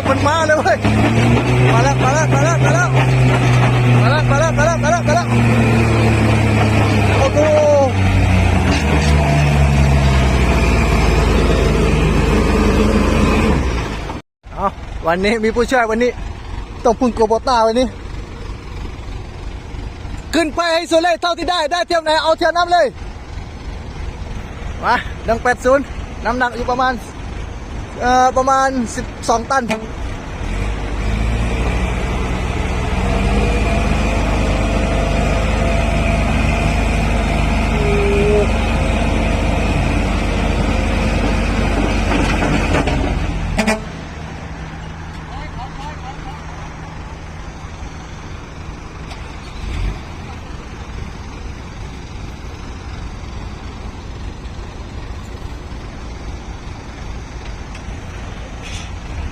ถมันมาเลยเว้ยมาแล้วมาแล้วมาแล้วมาแล้วมาแล้วมาแล้วมาแล้วมาแล้วมาแล้วโอ้โหเอาวันนี้มีผู้ช่วยวันนี้ ต้องพึ่งโกโบต้าวันนี้ ขึ้นไปให้สุดเลยเท่าที่ได้ได้เทียมไหนเอาเทียมน้ำเลยมาดังแปดศูนย์น้ำหนักอยู่ประมาณ ประมาณ 12 ตัน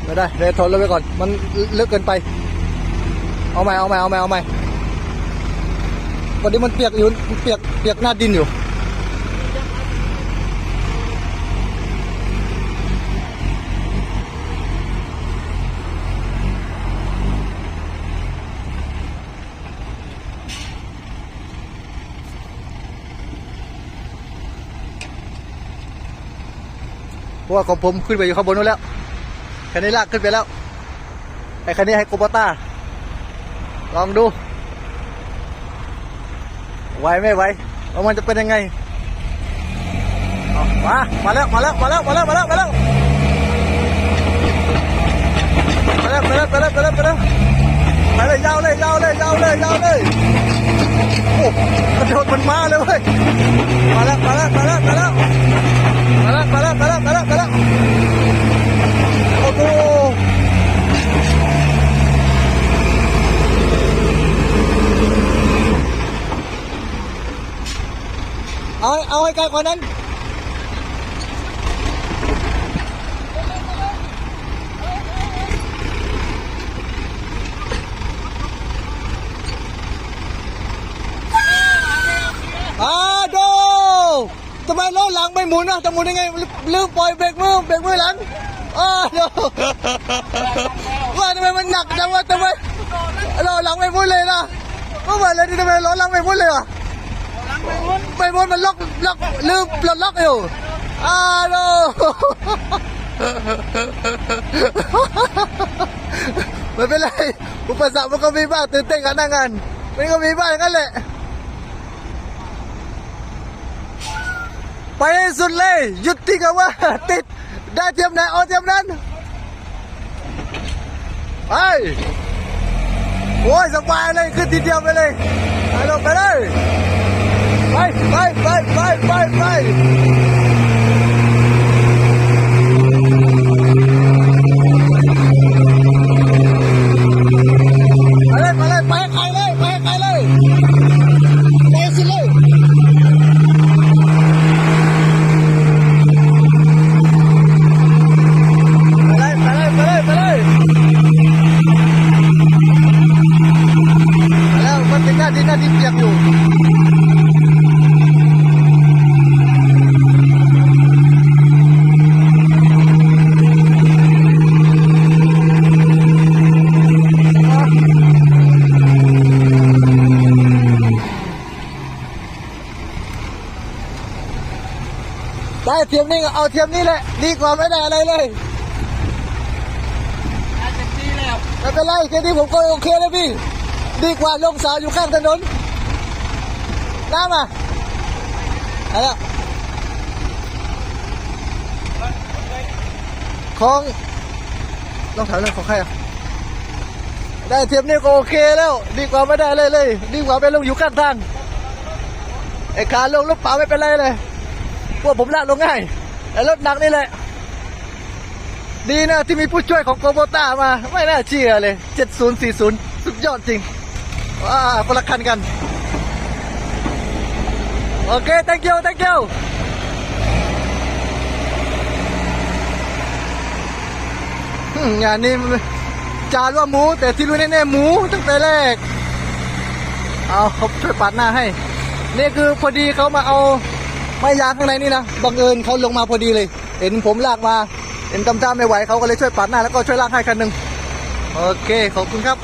ไม่ได้เดี๋ยวทนแล้วไปก่อน มันลึกเกินไป เอาใหม่เอาใหม่เอาใหม่เอาใหม่ตอนนี้มันเปียกอยู่เปียกเปียกหน้าดินอยู่เพราะว่าของผมขึ้นไปอยู่ข้างบนนู้นแล้ว คันนี้ลากขึ้นไปแล้ว ไอ้คันนี้ให้โกโบต้า ลองดู ไหวไม่ไหวว่ามันจะเป็นยังไงเอามา มาแล้ว มาแล้ว มาแล้ว มาแล้ว มาแล้ว มาแล้ว มาแล้ว มาแล้ว มาแล้ว มาแล้ว มาแล้วไปเลยยาวเลยยาวเลยยาวเลยยาวเลยโอ้กระโดดมันมาเลยเว้ย มาแล้ว มาแล้ว มาแล้วมาแล้ว มาแล้ว มาแล้ว มาแล้ว มาแล้ว มาแล้ว โอ้โห เอาเอาให้ไกลกว่านั้นอาโดทำไมล้อหลังไม่หมุนอะจะหมุนยังไงลืมปล่อยเบรกมือเบรกมือหลังอาโดว่าทำไมมันหนักจังวะทำไมล้อหลังไม่หมุนเลยนะก็เหมือนเลยที่ทำไมล้อหลังไม่หมุนเลยอะ ไม่หมุนมันล็อกล็อกลืมปลดล็อกอยู่อ้าโดไม่เป็นไรอุปสรรคมันก็มีบ้างตื่นเต้นกับหน้างานมันก็มีบ้างงั้นแหละ ไปสุดเลยหยุดที่กับว่า ติดได้เทียมไหนเอาเทียมนั้นไปโอ้ยสบายเลยขึ้นทีเดียวไปเลยไปลงไปเลย vai, vai, vai, vai. Tidak, tidak, tidak, tidak, tidak, ได้เทียมนี่ก็เอาเทียมนี่แหละดีกว่าไม่ได้อะไรเลยไม่เป็นไรแค่นี้ผมก็โอเคแล้วพี่ ดีกว่าลงสาวอยู่ข้างถนนน้ำอะอะไรอะของลองถามเรื่องของใครอะได้เทียมนี่ก็โอเคแล้ว ดีกว่าไม่ได้เลยเลย ดีกว่าไปลงอยู่ข้างทางไอ้ขาลงรถเปล่าไม่เป็นไรเลย พวกผมลากลงง่ายไอ้รถหนักนี่แหละ ดีนะที่มีผู้ช่วยของโกโบต้ามา ไม่น่าเชื่อเลย 7040 สุดยอดจริง ว้าคนละคันกัน โอเค thank you thank you อืมงานนี้จานว่าหมู แต่ที่รู้แน่ๆหมูตั้งแต่แรก เอาเขาช่วยปัดหน้าให้ นี่คือพอดีเขามาเอา ไม้ยางข้างในนี่นะบังเอิญเขาลงมาพอดีเลย เห็นผมลากมา เห็นตำจ้าไม่ไหวเขาก็เลยช่วยปัดหน้าแล้วก็ช่วยลากให้คันหนึ่งโอเคขอบคุณครับ